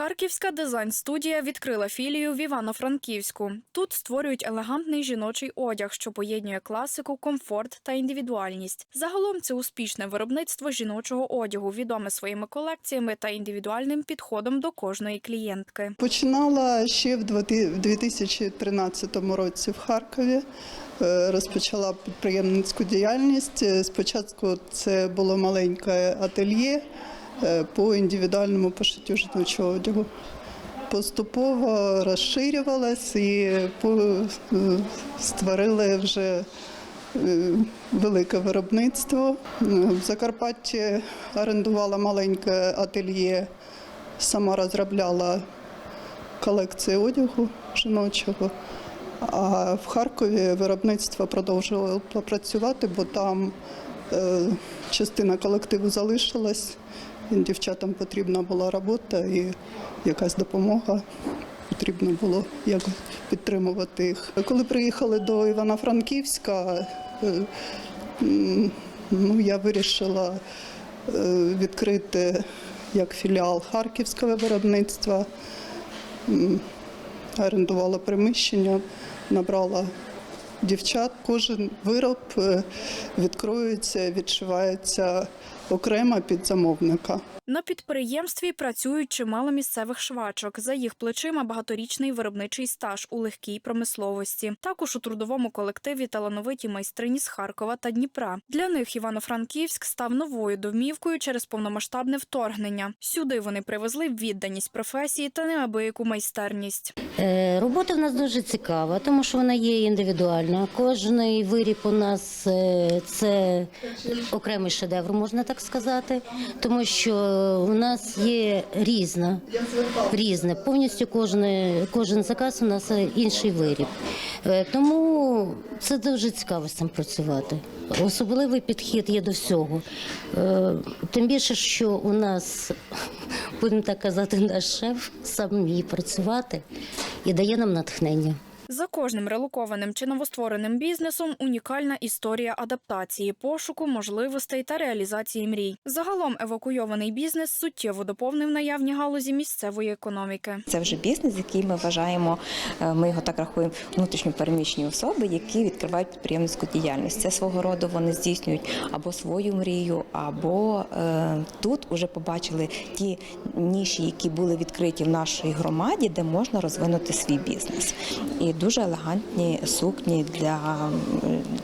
Харківська дизайн-студія відкрила філію в Івано-Франківську. Тут створюють елегантний жіночий одяг, що поєднує класику, комфорт та індивідуальність. Загалом це успішне виробництво жіночого одягу, відоме своїми колекціями та індивідуальним підходом до кожної клієнтки. Починала ще в 2013 році в Харкові. Е, Розпочала підприємницьку діяльність. Е, Спочатку це було маленьке ательє по індивідуальному пошиттю жіночого одягу. Поступово розширювалась і е, створили вже е, велике виробництво. Е, В Закарпатті орендувала маленьке ательє, сама розробляла колекції одягу жіночого. А в Харкові виробництво продовжувало працювати, бо там е, частина колективу залишилась. Дівчатам потрібна була робота і якась допомога. Потрібно було якось підтримувати їх. Коли приїхали до Івано-Франківська, е, ну, я вирішила е, відкрити як філіал харківського виробництва орендувала приміщення, набрала дівчат. Кожен вироб е, відкроюється, відшивається окремо під замовника. На підприємстві працюють чимало місцевих швачок. За їх плечима багаторічний виробничий стаж у легкій промисловості. Також у трудовому колективі талановиті майстрині з Харкова та Дніпра. Для них Івано-Франківськ став новою домівкою через повномасштабне вторгнення. Сюди вони привезли відданість професії та неабияку майстерність. Е, Робота в нас дуже цікава, тому що вона є індивідуальна. Кожний виріб у нас е, це окремий шедевр, можна так сказати, тому що у нас є різна, різне. Повністю кожен, кожен заказ у нас інший виріб. Е, Тому це дуже цікаво з цим працювати. Особливий підхід є до всього. Е, Тим більше, що у нас, будемо так казати, наш шеф сам вміє працювати і дає нам натхнення. За кожним релокованим чи новоствореним бізнесом унікальна історія адаптації, пошуку, можливостей та реалізації мрій. Загалом евакуйований бізнес суттєво доповнив наявні галузі місцевої економіки. Це вже бізнес, який ми вважаємо, е, ми його так рахуємо, внутрішньо переміщені особи, які відкривають підприємницьку діяльність. Це свого роду вони здійснюють або свою мрію, або е, тут вже побачили ті ніші, які були відкриті в нашій громаді, де можна розвинути свій бізнес. І дуже елегантні сукні для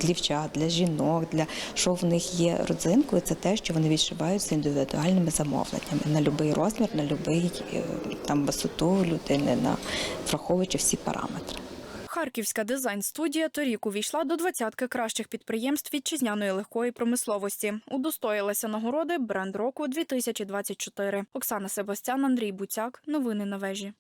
дівчат, для жінок, для що в них є родзинкою. Це те, що вони відшивають з індивідуальними замовленнями на будь-який розмір, на будь-який там висоту людини, на враховуючи всі параметри. Харківська дизайн-студія торік увійшла до двадцятки кращих підприємств вітчизняної легкої промисловості. Удостоїлася нагороди бренд року 2024. Оксана Себастян, Андрій Буцяк. Новини на вежі.